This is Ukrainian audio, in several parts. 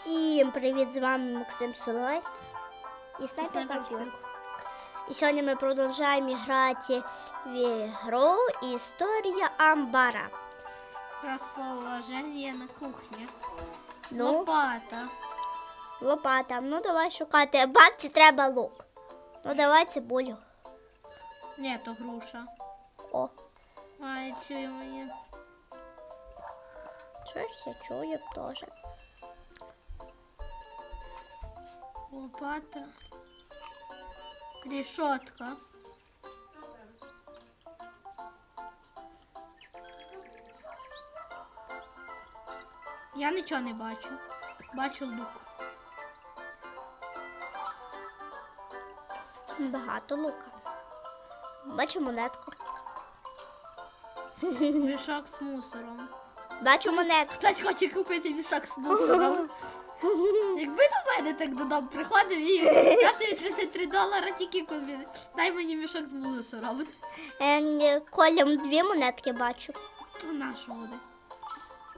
Всім привіт! З вами Максим Соловей і снайпер Кампіон. І сьогодні ми продовжуємо грати в гру Історія Амбара. Расположение на кухне. Ну, Лопата. лопата. Ну давай шукати. Бабці треба лук. Ну давай цибулю. Нет, то груша. О, Ай, чую мені. щось я чую теж. Лопата. Решетка. Я нічого не бачу. Бачу лук. Багато лука. Бачу монетку. Мішок з мусором. Бачу монетку. Хтось хоче купити мішок з мусором. Якби до мене так додому приходив і я тобі 33 долара тільки купив. Дай мені мішок з мусором. Е, Колям дві монетки бачу. Ну, нашу буде.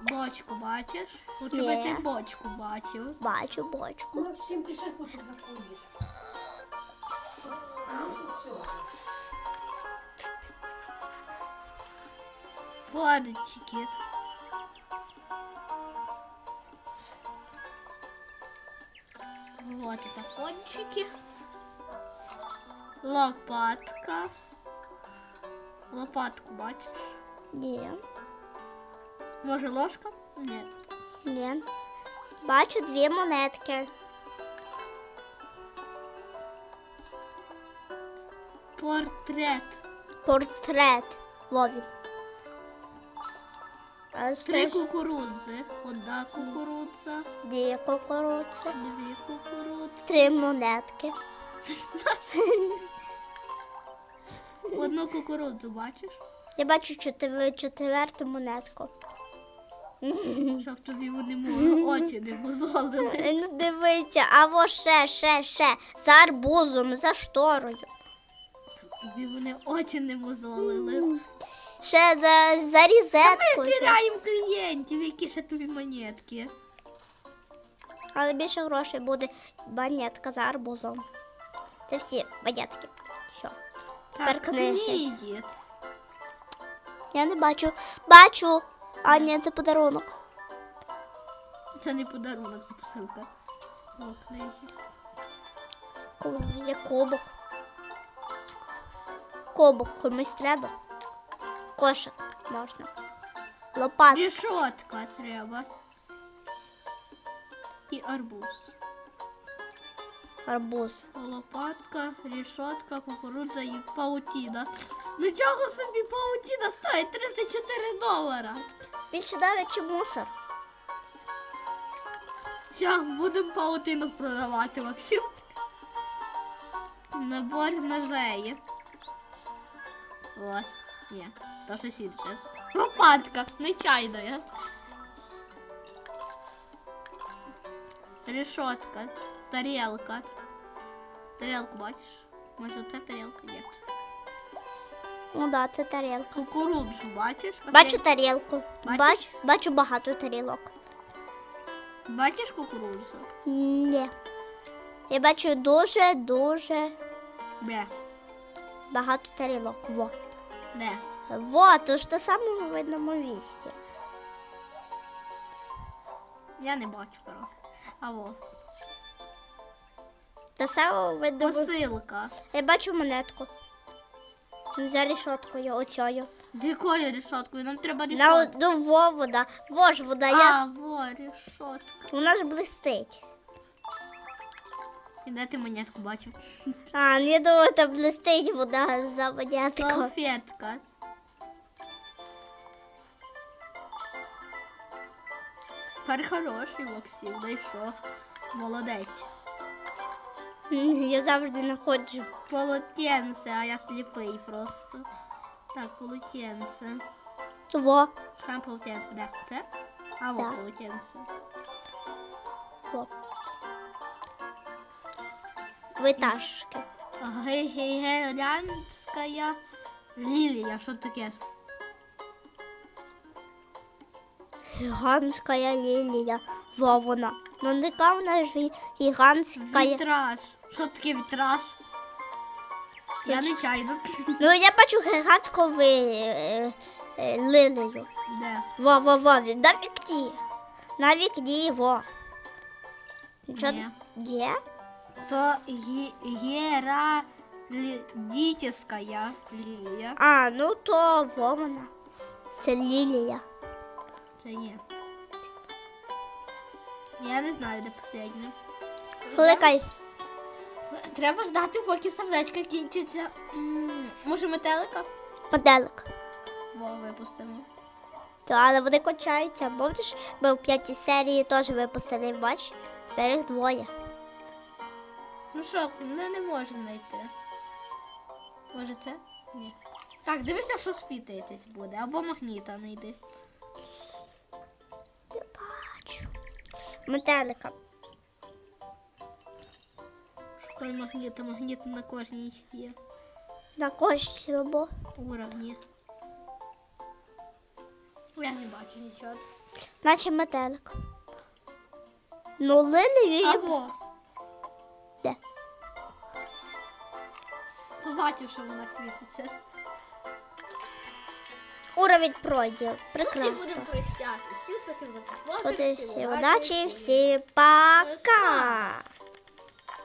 Бочку бачиш? Ні. би ти бочку бачив. Бачу бочку. Ну, всім ти ще фотографуєш. Подчики. Вот это пончики. Лопатка. Лопатку бачиш? Ні. Може ложка? Ні. Ні. Бачу дві монетки. Портрет. Портрет. Вові. А Три кукурудзи. Одна кукурудза, Дві кукурудзи. дві кукурудзи. Три монетки. Одну кукурудзу бачиш? Я бачу чотири- четверту монетку. Щоб тобі вони мої очі не мозолили. Е, Ну дивіться, а во ще, ще, ще. За арбузом, за шторою. Тобі вони очі не мозолили. Ще за, за Ми різеткою. тираємо клієнтів, які ще тобі монетки. Але більше грошей буде монетка за арбузом. Це всі монетки. Все. Тепер Так, книги. Я не бачу. Бачу. А ні, це подарунок. Це не подарунок, це посилка. О, книги. Ко- Є кубок. Кубок комусь треба. Кошик можна. Лопат. Рішотка треба. І арбуз. Арбуз. Лопатка, рішотка, кукурудза і паутіна. Нічого собі паутіна стоїть 34 долара. Більше навіть чи мусор. Все, будемо паутину продавати, Максим. Набор ножей. Вот. Ні, щось інше. Лопатка, нечайна. Решетка, тарелка. Тарелку бачиш? Може це тарелка? Ні. Ну да, це тарілка. Кукурудзу бачиш? Бачу тарілку. Бачиш? Бач, бачу багато тарілок. Бачиш кукурудзу? Ні. Я бачу дуже, дуже Бля, багато тарілок. Во. де? Во, то ж те саме в видному місці. Я не бачу, коротше. А во. Те саме в видному Посилка. Я бачу монетку. За рішоткою оцею. З якою решоткою? Нам треба На решотку. одну во вода. Во ж вода. Я... А, во, решотка. Вона ж блистить. І де ти монетку бачив? А, не думаю, там блистить вода за монеткою. Салфетка. Тепер хороший Максим, знайшов. Молодець. Я завжди знаходжу. Полотенце, а я сліпий просто. Так, полотенце. Во. Шукаємо полотенце, де? Це? А, во полотенце. Во. Витяжки. Гігантська лілія. Що таке? Гігантська лілія. Во вона. Ну не вона ж гі- гігантська. Вітраж. Що таке вітраж? Я не чайно. Ну я бачу гігантську ви, е, е, лилію. Де? Во, во, во, на вікні. На вікні, во. Нічого є? То ге- геральдическая лилия. А, ну то во вона. Це лілія. Це ні. Я не знаю, де последнє. Кликай. Треба ждати, поки сердечка кінчиться. Може метелика? Поделик. Во, випустимо. То, але вони кончаються. Помниш, ми в п'ятій серії теж випустили, бач? Тепер їх двоє. Ну що, ми не можемо знайти. Може це? Ні. Так, дивися, що світитись буде. Або магніта знайди. Метелика. Шукай магніта, магніт на кожній є На кожному. уровні. Я не бачу нічого. Наче метелик. Ну, лилію я Або Де? побачив, що вона світиться. Уровень пройдет. І Прекрасно. будем прощаться. Всем спасибо за просмотр. От і всім всі всем пока.